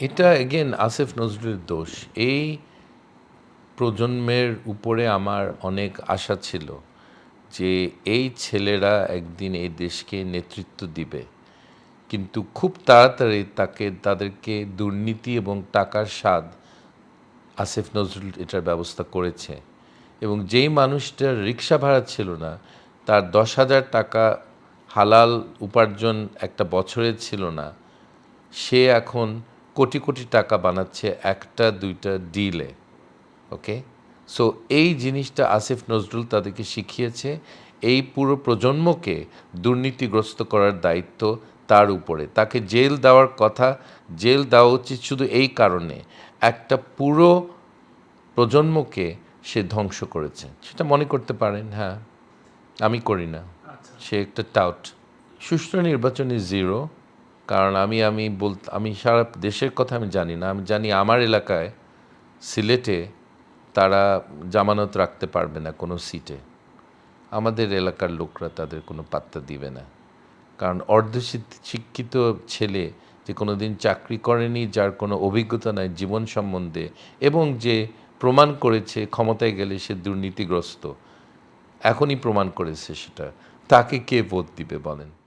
এটা এগেন আসিফ নজরুলের দোষ। এই প্রজন্মের উপরে আমার অনেক আশা ছিল যে এই ছেলেরা একদিন এই দেশকে নেতৃত্ব দিবে। কিন্তু খুব তাড়াতাড়ি তাকে, তাদেরকে দুর্নীতি এবং টাকার স্বাদ আসিফ নজরুল এটার ব্যবস্থা করেছে। এবং যেই মানুষটার রিক্সা ভাড়া ছিল না, তার দশ হাজার টাকা হালাল উপার্জন একটা বছরের ছিল না, সে এখন কোটি কোটি টাকা বানাচ্ছে একটা দুইটা ডিলে ওকে সো এই জিনিসটা আসিফ নজরুল তাদেরকে শিখিয়েছে এই পুরো প্রজন্মকে দুর্নীতিগ্রস্ত করার দায়িত্ব তার উপরে। তাকে জেল দেওয়ার কথা জেল দেওয়া উচিত শুধু এই কারণে একটা পুরো প্রজন্মকে সে ধ্বংস করেছে। সেটা মনে করতে পারেন হ্যাঁ। আমি করি না। সে একটা টাউট সুষ্ঠু নির্বাচনে জিরো কারণ আমি আমি বল, আমি সারা দেশের কথা আমি জানি না। আমি জানি আমার এলাকায় সিলেটে তারা জামানত রাখতে পারবে না কোনো সিটে। আমাদের এলাকার লোকরা তাদের কোনো পাত্তা দিবে না। কারণ অর্ধ শিক্ষিত ছেলে যে কোনো দিন চাকরি করেনি, যার কোনো অভিজ্ঞতা নাই জীবন সম্বন্ধে এবং যে প্রমাণ করেছে ক্ষমতায় গেলে সে দুর্নীতিগ্রস্ত, এখনই প্রমাণ করেছে সেটা। তাকে কে ভোট দিবে বলেন?